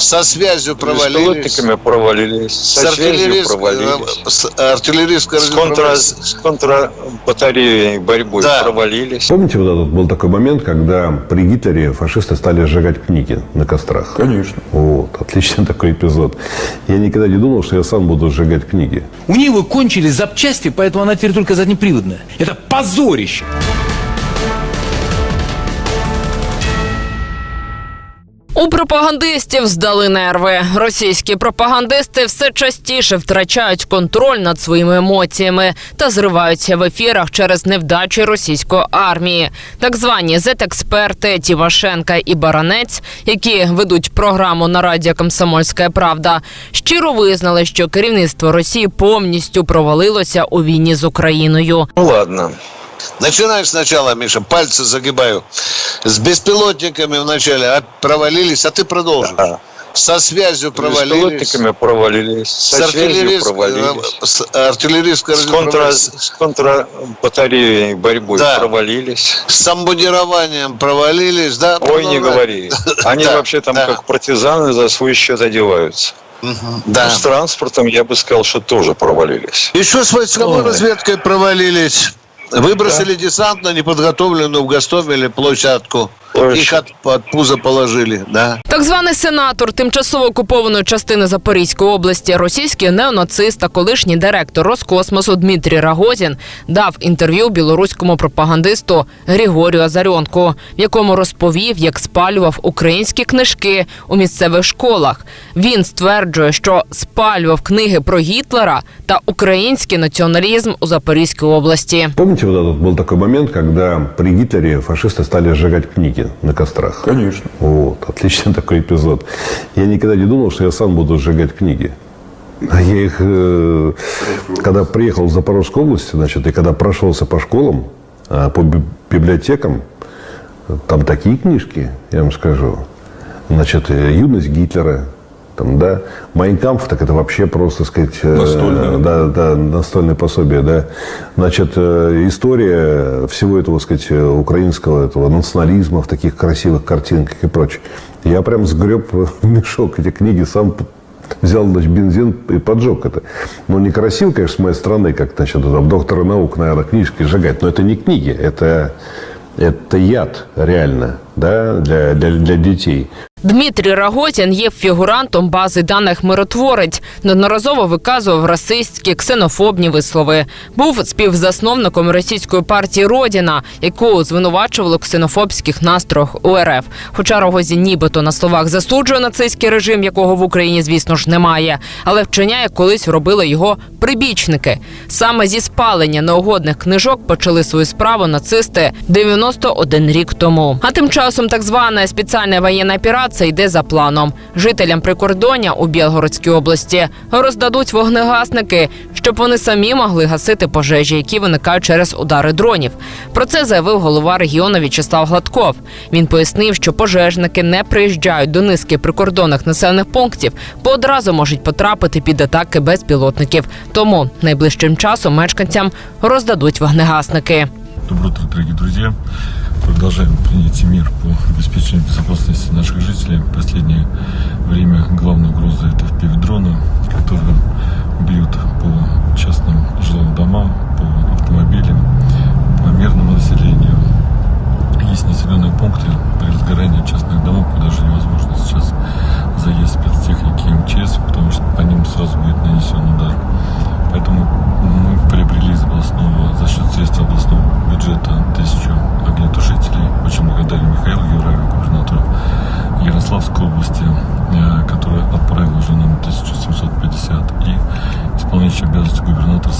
Со связью С провалились. пилотиками провалились, С со связью артиллерийской, провалились. э, с артиллерийской С, контра, с контрбатареей борьбой Да. провалились. Помните, вот этот был такой момент, когда при Гитлере фашисты стали сжигать книги на кострах? Конечно. Вот, отличный такой эпизод. Я никогда не думал, что я сам буду сжигать книги. У Нивы кончились запчасти, поэтому она теперь только заднеприводная. Это позорище. У пропагандистів здали нерви. Російські пропагандисти все частіше втрачають контроль над своїми емоціями та зриваються в ефірах через невдачі російської армії. Так звані зет-експерти Тімошенка і Баранець, які ведуть програму на радіо Комсомольська Правда, щиро визнали, що керівництво Росії повністю провалилося у війні з Україною. Ну ладно. Начинаешь сначала, Миша, пальцы загибаю. С беспилотниками вначале а провалились, а ты продолжишь. Ага. Со связью С провалились. пилотиками провалились, С со связью артиллерийской, провалились. э, с артиллерийской С, контра, с контрбатареей борьбой Да. провалились. с амбудированием провалились, да? Ой, не говори. Они Да, вообще там да. как партизаны за свой счет одеваются. Мгм, Да. Ну, с транспортом, я бы сказал, что тоже провалились. Еще с войсковой Ой. разведкой провалились. Выбросили десант на неподготовленную в Гастомеле площадку. Точно. Их от, под пузо положили, да. Так званий сенатор тимчасово окупованої частини Запорізької області, російський неонацист та колишній директор Роскосмосу Дмитрій Рагозін дав інтерв'ю білоруському пропагандисту Григорію Азарьонку, в якому розповів, як спалював українські книжки у місцевих школах. Він стверджує, що спалював книги про Гітлера та український націоналізм у Запорізькій області. Помните, вот этот был такой момент, когда при Гитлере фашисты стали сжигать книги на кострах? Конечно. Вот, отличный такой эпизод. Я никогда не думал, что я сам буду сжигать книги. А Я их, э, когда приехал в Запорожскую область, значит, и когда прошелся по школам, а, по би- библиотекам, там такие книжки, я вам скажу. Значит, э, «Юность Гитлера», там, да, «Майнкамф», так это вообще просто, сказать, э, Настольное. да, да, настольное пособие, да. Значит, э, история всего этого, сказать, украинского этого национализма в таких красивых картинках и прочее. Я прям сгреб в мешок эти книги, сам взял, значит, бензин и поджег это. Ну, некрасиво, конечно, с моей стороны, как, значит, там, доктора наук, наверное, книжки сжигать, но это не книги, это, это яд реально, да, для, для, для детей. Дмитрій Рагозін є фігурантом бази даних миротворець. Неодноразово виказував расистські ксенофобні вислови. Був співзасновником російської партії Родіна, яку звинувачували в ксенофобських настроях УРФ. Хоча Рогозін нібито на словах засуджує нацистський режим, якого в Україні, звісно ж, немає, але вчиняє колись робили його прибічники. Саме зі спалення неугодних книжок почали свою справу нацисти 91 рік тому. А тим часом так звана спеціальна воєнна операція йде за планом. Жителям прикордоння у Білгородській області роздадуть вогнегасники, щоб вони самі могли гасити пожежі, які виникають через удари дронів. Про це заявив голова регіону В'ячеслав Гладков. Він пояснив, що пожежники не приїжджають до низки прикордонних населених пунктів, бо одразу можуть потрапити під атаки безпілотників. Тому найближчим часом мешканцям роздадуть вогнегасники. Доброе утро, дорогие друзья. Продолжаем принятие мер по обеспечению безопасности наших жителей. В последнее время главная угроза это впивдроны, которые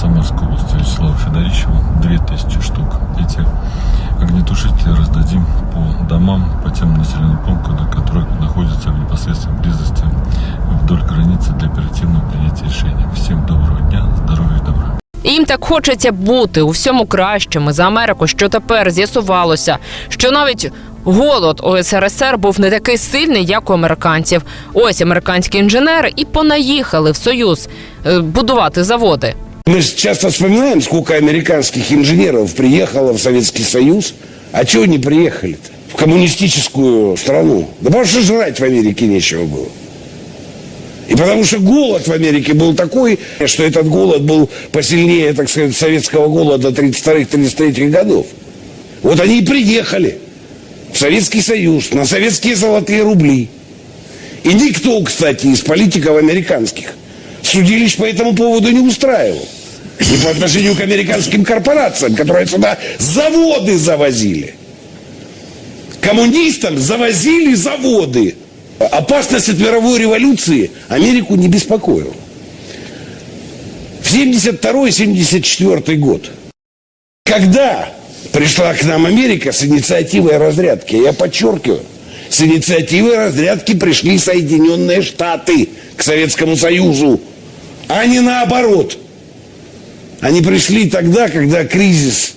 губернатора Самарской области Вячеслава Федоричева 2000 штук. Эти огнетушители раздадим по домам, по тем населенным пунктам, которые находятся в непосредственной близости вдоль границы для оперативного принятия решений. Всем доброго дня, здоровья и добра. І Їм так хочеться бути у всьому кращому за Америку, що тепер з'ясувалося, що навіть голод у СРСР був не такий сильний, як у американців. Ось американські інженери і понаїхали в Союз е, будувати заводи. Мы часто вспоминаем, сколько американских инженеров приехало в Советский Союз. А чего не приехали-то? В коммунистическую страну. Да потому что жрать в Америке нечего было. И потому что голод в Америке был такой, что этот голод был посильнее, так сказать, советского голода 32-33 годов. Вот они и приехали в Советский Союз на советские золотые рубли. И никто, кстати, из политиков американских судилищ по этому поводу не устраивал. И по отношению к американским корпорациям, которые сюда заводы завозили. Коммунистам завозили заводы. Опасность от мировой революции Америку не беспокоила. В 72-74 год, когда пришла к нам Америка с инициативой разрядки, я подчеркиваю, с инициативой разрядки пришли Соединенные Штаты к Советскому Союзу, а не наоборот. Они пришли тогда, когда кризис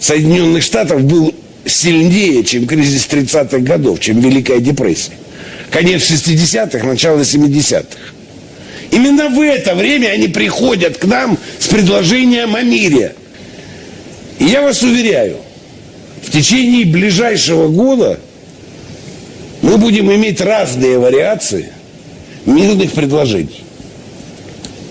Соединенных Штатов был сильнее, чем кризис 30-х годов, чем Великая депрессия. Конец 60-х, начало 70-х. Именно в это время они приходят к нам с предложением о мире. И я вас уверяю, в течение ближайшего года мы будем иметь разные вариации мирных предложений,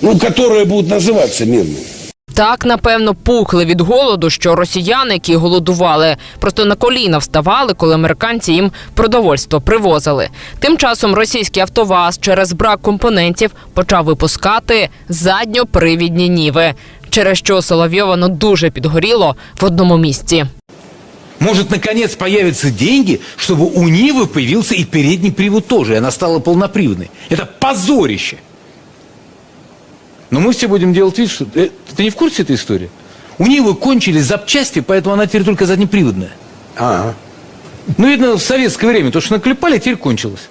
ну, которые будут называться мирными. Так, напевно, пухли від голоду, що росіяни, які голодували, просто на коліна вставали, коли американці їм продовольство привозили. Тим часом російський автоваз через брак компонентів почав випускати задньопривідні ніви, через що Соловйова ну дуже підгоріло в одному місці. Может, наконец появятся деньги, чтобы у Нивы появился и передний привод тоже, и она стала полноприводной. Это позорище. Но мы все будем делать вид, что... Э, Ты не в курсе этой истории? У Нивы кончились запчасти, поэтому она теперь только заднеприводная. Ага. Ну, видно, в советское время, то, что наклепали, теперь кончилось.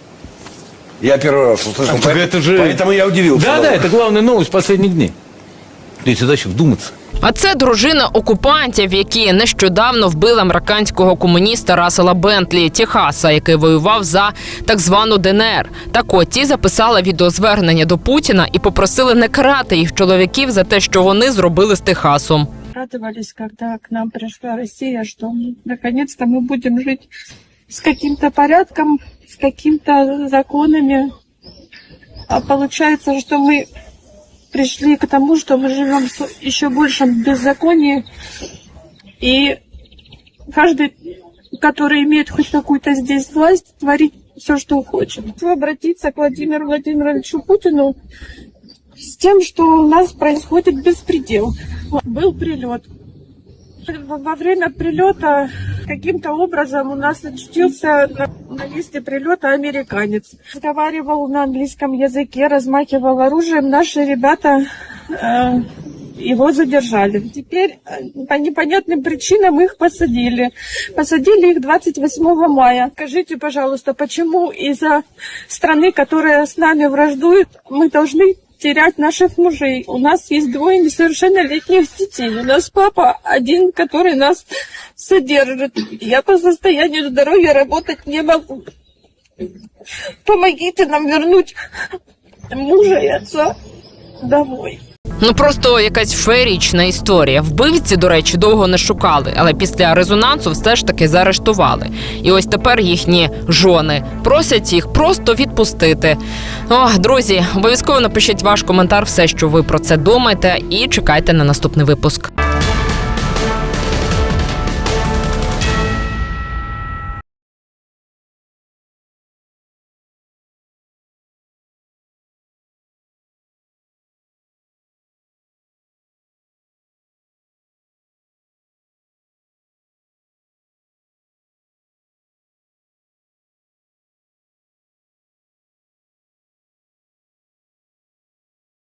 Я первый раз услышал. А, это же... Поэтому я удивился. Да, да, это главная новость последних дней. Дайте задачу вдуматься. А це дружина окупантів, які нещодавно вбили американського комуніста Расела Бентлі Техаса, який воював за так звану ДНР. Так от ті записали відеозвернення до Путіна і попросили не карати їх чоловіків за те, що вони зробили з Техасом. радовались, когда к нам пришла Россия, что наконец-то мы будем жить с каким-то порядком, с какими-то законами. А получается, что мы пришли к тому, что мы живем в еще большем беззаконии. И каждый, который имеет хоть какую-то здесь власть, творит все, что хочет. Хочу обратиться к Владимиру Владимировичу Путину с тем, что у нас происходит беспредел. Был прилет. Во время прилета каким-то образом у нас очутился на, месте прилета американец. Разговаривал на английском языке, размахивал оружием. Наши ребята э, его задержали. Теперь э, по непонятным причинам их посадили. Посадили их 28 мая. Скажите, пожалуйста, почему из-за страны, которая с нами враждует, мы должны терять наших мужей. У нас есть двое несовершеннолетних детей. У нас папа один, который нас содержит. Я по состоянию здоровья работать не могу. Помогите нам вернуть мужа и отца домой. Ну просто якась феєрічна історія. Вбивці, до речі, довго не шукали, але після резонансу все ж таки заарештували. І ось тепер їхні жони просять їх просто відпустити. О, друзі, обов'язково напишіть ваш коментар, все, що ви про це думаєте, і чекайте на наступний випуск.